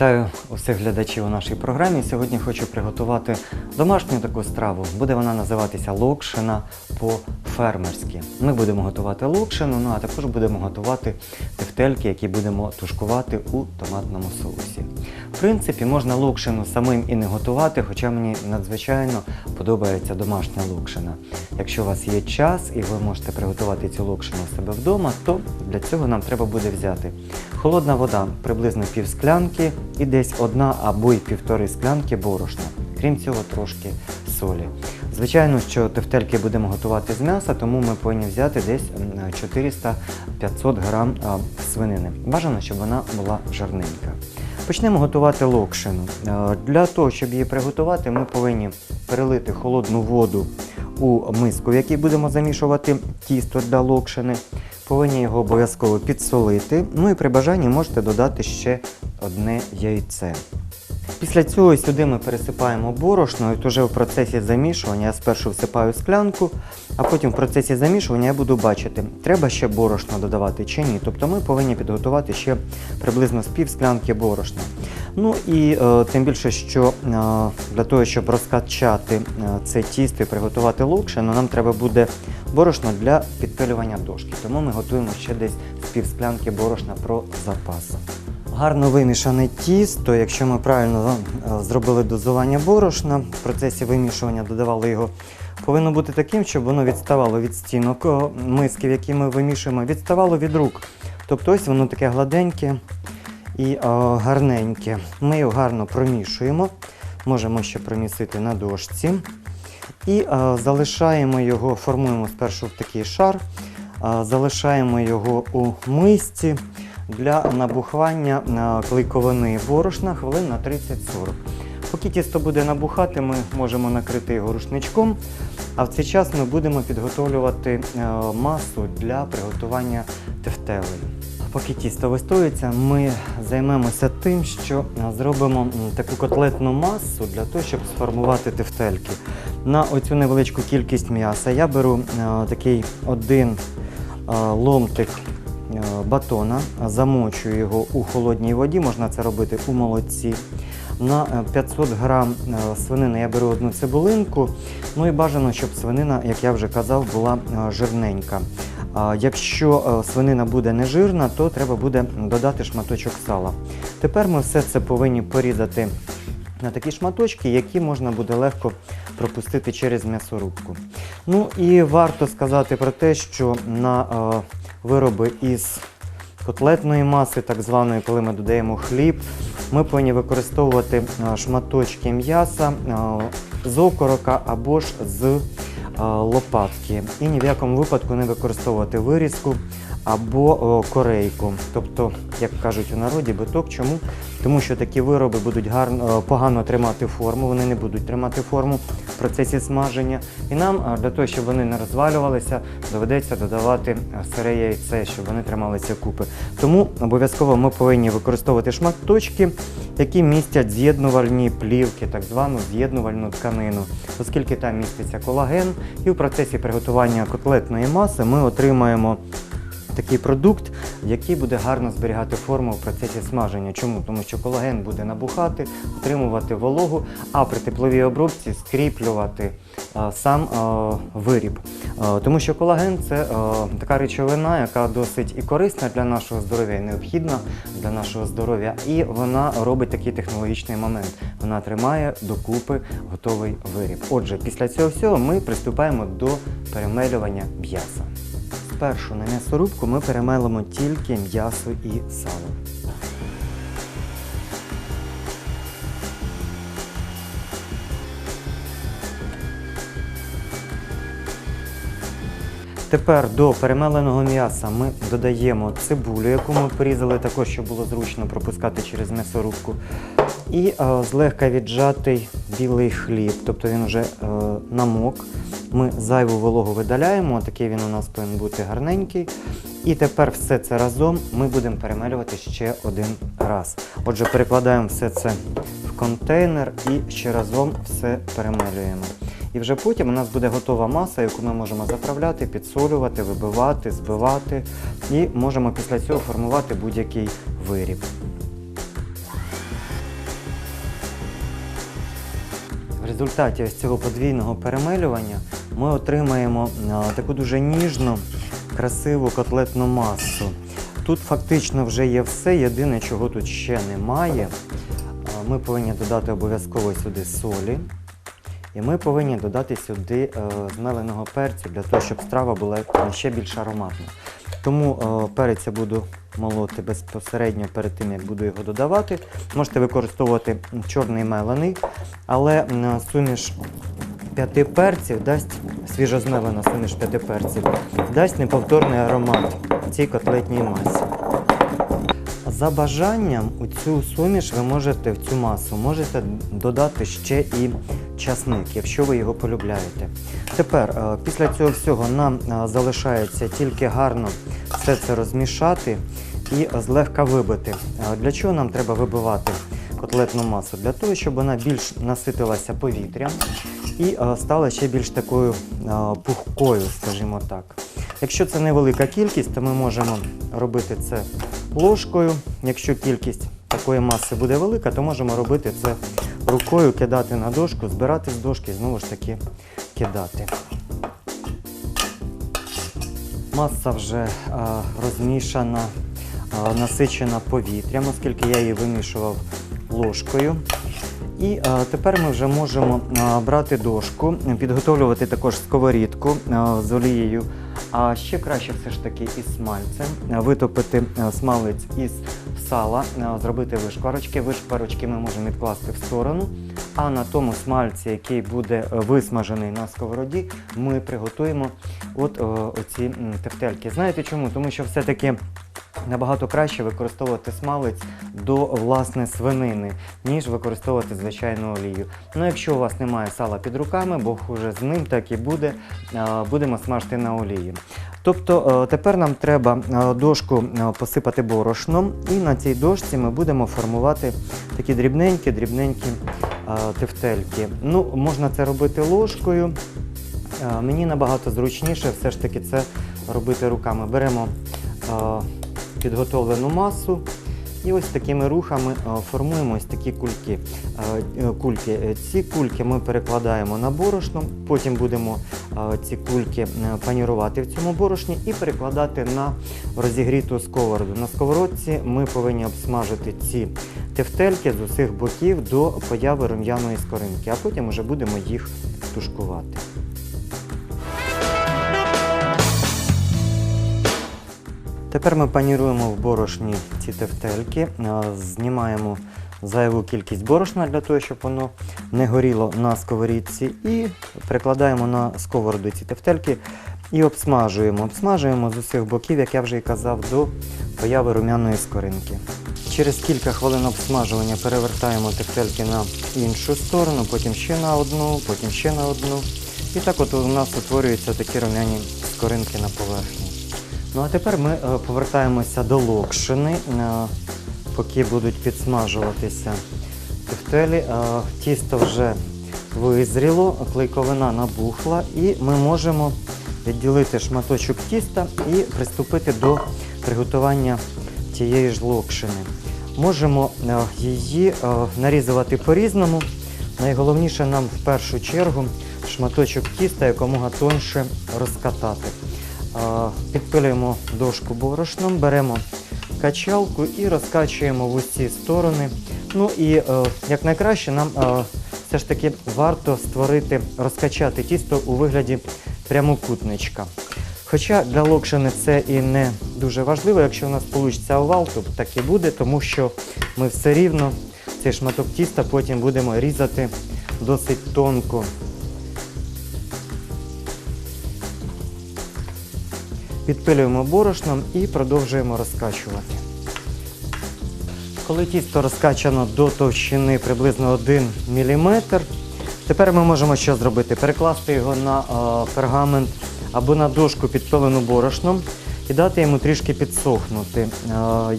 Вітаю усіх глядачів у нашій програмі. Сьогодні хочу приготувати домашню таку страву. Буде вона називатися локшина по-фермерськи. Ми будемо готувати локшину, ну а також будемо готувати тефтельки, які будемо тушкувати у томатному соусі. Принципі, можна локшину самим і не готувати, хоча мені надзвичайно подобається домашня локшина. Якщо у вас є час і ви можете приготувати цю локшину у себе вдома, то для цього нам треба буде взяти холодна вода, приблизно пів склянки і десь одна або й півтори склянки борошна. Крім цього, трошки солі. Звичайно, що тефтельки будемо готувати з м'яса, тому ми повинні взяти десь 400-500 грам свинини. Бажано, щоб вона була жирненька. Почнемо готувати локшину. Е, Для того, щоб її приготувати, ми повинні перелити холодну воду у миску, в якій будемо замішувати тісто для локшини. Повинні його обов'язково підсолити. Ну і при бажанні можете додати ще одне яйце. Після цього сюди ми пересипаємо борошно, і уже в процесі замішування я спершу всипаю склянку, а потім в процесі замішування я буду бачити, треба ще борошно додавати чи ні. Тобто ми повинні підготувати ще приблизно з пів склянки борошна. Ну і е, тим більше, що е, для того, щоб розкачати е, це тісто і приготувати локшину, нам треба буде борошно для підпилювання дошки. Тому ми готуємо ще десь з пів склянки борошна про запас. Гарно вимішане тісто, якщо ми правильно е, зробили дозування борошна, в процесі вимішування додавали його, повинно бути таким, щоб воно відставало від стінок е, миски, в які ми вимішуємо, відставало від рук. Тобто ось воно таке гладеньке і е, гарненьке. Ми його гарно промішуємо, можемо ще промісити на дошці. І е, залишаємо його, формуємо спершу в такий шар, е, залишаємо його у мисці для набухання е, клейковини борошна хвилин на 30-40. Поки тісто буде набухати, ми можемо накрити його рушничком, а в цей час ми будемо підготовлювати е, масу для приготування тефтелей. Поки тісто вистоюється, ми займемося тим, що е, зробимо таку котлетну масу для того, щоб сформувати тефтельки. На оцю невеличку кількість м'яса я беру такий один ломтик батона, замочую його у холодній воді, можна це робити у молоці. На е, 500 грам е, свинини я беру одну цибулинку. Ну і бажано, щоб свинина, як я вже казав, була е, жирненька. Якщо е, свинина буде нежирна, то треба буде додати шматочок сала. Тепер ми все це повинні порізати на такі шматочки, які можна буде легко пропустити через м'ясорубку. Ну і варто сказати про те, що на е, вироби із котлетної маси, так званої, коли ми додаємо хліб, ми повинні використовувати е, шматочки м'яса е, з окорока або ж з е, лопатки. І ні в якому випадку не використовувати вирізку або о, корейку. Тобто, як кажуть у народі, биток. Чому? Тому що такі вироби будуть гарно, погано тримати форму, вони не будуть тримати форму в процесі смаження. І нам е, для того, щоб вони не розвалювалися, доведеться додавати е, сире яйце, щоб вони трималися купи. Тому обов'язково ми повинні використовувати шматочки, які містять з'єднувальні плівки, так звану з'єднувальну тканину, оскільки там міститься колаген, і в процесі приготування котлетної маси ми отримаємо такий продукт, який буде гарно зберігати форму в процесі смаження. Чому? Тому що колаген буде набухати, отримувати вологу, а при тепловій обробці скріплювати а, сам а, виріб. А, тому що колаген це така речовина, яка досить і корисна для нашого здоров'я, і необхідна для нашого здоров'я, і вона робить такий технологічний момент. Вона тримає докупи готовий виріб. Отже, після цього всього ми приступаємо до перемелювання м'яса. Спершу на м'ясорубку ми перемелимо тільки м'ясо і сало. Тепер до перемеленого м'яса ми додаємо цибулю, яку ми порізали, також щоб було зручно пропускати через м'ясорубку. І е, злегка віджатий білий хліб, тобто він вже е, намок. Ми зайву вологу видаляємо, такий він у нас повинен бути гарненький. І тепер все це разом ми будемо перемелювати ще один раз. Отже, перекладаємо все це в контейнер і ще разом все перемелюємо. І вже потім у нас буде готова маса, яку ми можемо заправляти, підсолювати, вибивати, збивати. І можемо після цього формувати будь-який виріб. В результаті ось цього подвійного перемилювання ми отримаємо таку дуже ніжну, красиву котлетну масу. Тут фактично вже є все, єдине, чого тут ще немає. Ми повинні додати обов'язково сюди солі. І ми повинні додати сюди е, змеленого перцю для того, щоб страва була ще більш ароматна. Тому е, перець я буду молоти безпосередньо перед тим, як буду його додавати. Можете використовувати чорний мелений, але суміш п'яти перців дасть свіжозмелена суміш п'яти перців, дасть неповторний аромат цій котлетній масі. За бажанням у цю суміш ви можете в цю масу можете додати ще і часник, якщо ви його полюбляєте. Тепер, е, після цього всього, нам е, залишається тільки гарно все це розмішати і злегка вибити. Е, Для чого нам треба вибивати котлетну масу? Для того, щоб вона більш наситилася повітрям і е, стала ще більш такою е, пухкою, скажімо так. Якщо це невелика кількість, то ми можемо робити це ложкою. Якщо кількість такої маси буде велика, то можемо робити це рукою, кидати на дошку, збирати з дошки і знову ж таки кидати. Маса вже а, розмішана, насичена повітрям, оскільки я її вимішував ложкою. І тепер ми вже можемо брати дошку, підготовлювати також сковорідку з олією. А ще краще все ж таки із смальцем, витопити смалець із сала, зробити вишкварочки. Вишкварочки ми можемо відкласти в сторону. А на тому смальці, який буде е, висмажений на сковороді, ми приготуємо от оці тефтельки. Знаєте чому? Тому що все-таки набагато краще використовувати смалець до власне свинини, ніж використовувати звичайну олію. Ну, якщо у вас немає сала під руками, Бог уже з ним так і буде, будемо смажити на олії. Тобто е, тепер нам треба е, дошку е, посипати борошном, і на цій дошці ми будемо формувати такі дрібненькі, дрібненькі е, тефтельки. Ну, можна це робити ложкою. Мені набагато зручніше все ж таки це робити руками. Беремо підготовлену масу і ось такими рухами е, формуємо ось такі кульки. Е, е, кульки. Ці кульки ми перекладаємо на борошно, потім будемо ці кульки панірувати в цьому борошні і перекладати на розігріту сковороду. На сковородці ми повинні обсмажити ці тефтельки з усіх боків до появи рум'яної скоринки, а потім вже будемо їх тушкувати. Тепер ми паніруємо в борошні ці тефтельки, знімаємо зайву кількість борошна для того, щоб воно не горіло на сковорідці, і перекладаємо на сковороду ці тефтельки і обсмажуємо. Обсмажуємо з усіх боків, як я вже і казав, до появи рум'яної скоринки. Через кілька хвилин обсмажування перевертаємо тефтельки на іншу сторону, потім ще на одну, потім ще на одну. І так от у нас утворюються такі рум'яні скоринки на поверхні. Ну а тепер ми е, повертаємося до локшини, е, поки будуть підсмажуватися тефтелі. Е, Тісто вже визріло, клейковина набухла, і ми можемо відділити шматочок тіста і приступити до приготування тієї ж локшини. Можемо її нарізувати по-різному. Найголовніше нам в першу чергу шматочок тіста якомога тоньше розкатати. Підпилюємо дошку борошном, беремо качалку і розкачуємо в усі сторони. Ну і е, як найкраще нам е, все ж таки варто створити, розкачати тісто у вигляді прямокутничка. Хоча для локшини це і не дуже важливо, якщо у нас вийде овал, то так і буде, тому що ми все рівно цей шматок тіста потім будемо різати досить тонко. Підпилюємо борошном і продовжуємо розкачувати. Коли тісто розкачано до товщини приблизно 1 мм, тепер ми можемо що зробити? Перекласти його на е, пергамент або на дошку підпилену борошном і дати йому трішки підсохнути. Е,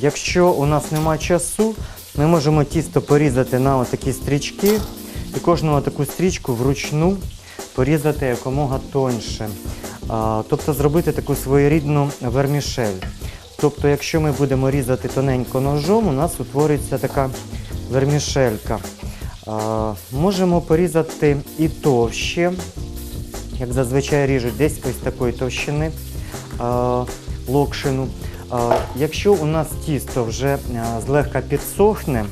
якщо у нас немає часу, ми можемо тісто порізати на такі стрічки і кожну таку стрічку вручну порізати якомога тоньше. Тобто зробити таку своєрідну вермішель. Тобто, якщо ми будемо різати тоненько ножом, у нас утворюється така вермішелька. Можемо порізати і товще, як зазвичай ріжуть, десь ось такої товщини локшину. Якщо у нас тісто вже злегка підсохне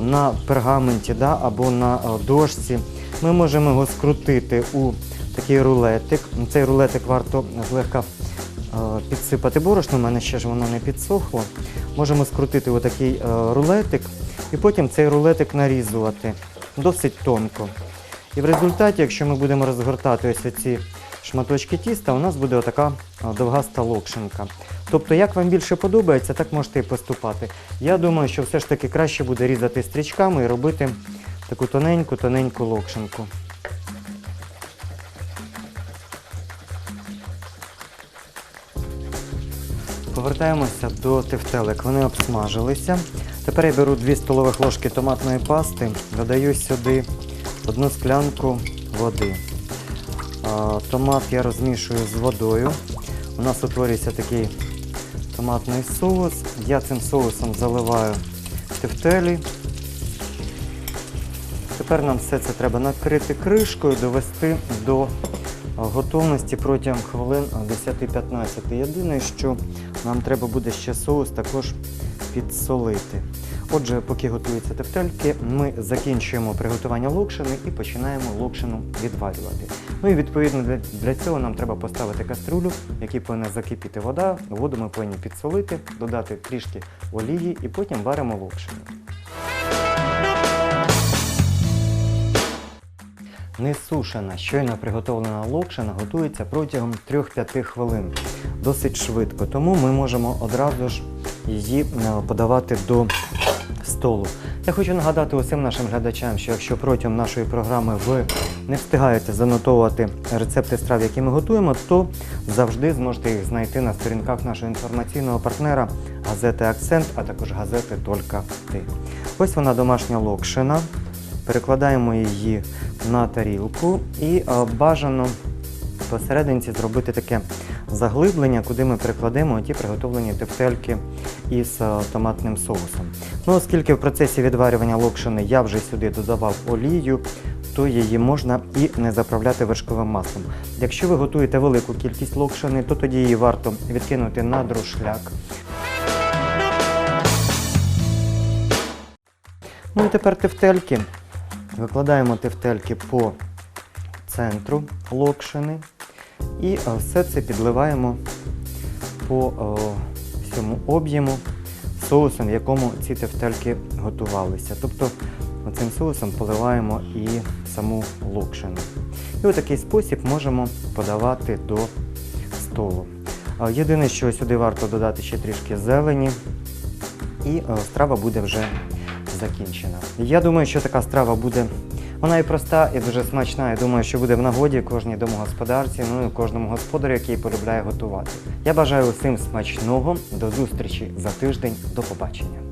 на пергаменті або на дошці, ми можемо його скрутити у такий рулетик. Цей рулетик варто злегка підсипати борошно, у мене ще ж воно не підсохло. Можемо скрутити отакий рулетик і потім цей рулетик нарізувати досить тонко. І в результаті, якщо ми будемо розгортати ось ці шматочки тіста, у нас буде отака довгаста локшинка. Тобто, як вам більше подобається, так можете і поступати. Я думаю, що все ж таки краще буде різати стрічками і робити таку тоненьку-тоненьку локшинку. Повертаємося до тефтелек. Вони обсмажилися. Тепер я беру 2 столових ложки томатної пасти, додаю сюди одну склянку води. Томат я розмішую з водою. У нас утворюється такий томатний соус. Я цим соусом заливаю тефтелі. Тепер нам все це треба накрити кришкою, довести до готовності протягом хвилин 10-15. Єдине, що нам треба буде ще соус також підсолити. Отже, поки готуються тефтельки, ми закінчуємо приготування локшини і починаємо локшину відварювати. Ну і відповідно для, цього нам треба поставити каструлю, в якій повинна закипіти вода. Воду ми повинні підсолити, додати трішки олії і потім варимо локшину. Несушена, щойно приготовлена локшина готується протягом 3-5 хвилин. Досить швидко, тому ми можемо одразу ж її е, подавати до столу. Я хочу нагадати усім нашим глядачам, що якщо протягом нашої програми ви не встигаєте занотовувати рецепти страв, які ми готуємо, то завжди зможете їх знайти на сторінках нашого інформаційного партнера газети Акцент, а також газети Толька Ти. Ось вона домашня локшина. Перекладаємо її на тарілку і е, бажано посерединці зробити таке заглиблення, куди ми перекладемо ті приготовлені тефтельки із е, томатним соусом. Ну, оскільки в процесі відварювання локшини я вже сюди додавав олію, то її можна і не заправляти вершковим маслом. Якщо ви готуєте велику кількість локшини, то тоді її варто відкинути на друшляк. Ну і тепер тефтельки. Викладаємо тефтельки по центру локшини і е, все це підливаємо по е, всьому об'єму соусом, в якому ці тефтельки готувалися. Тобто цим соусом поливаємо і саму локшину. І у такий спосіб можемо подавати до столу. Е, Єдине, що сюди варто додати ще трішки зелені, і страва буде вже закінчена. Я думаю, що така страва буде. Вона і проста, і дуже смачна. Я думаю, що буде в нагоді кожній домогосподарці, ну і кожному господарю, який полюбляє готувати. Я бажаю усім смачного. До зустрічі за тиждень. До побачення.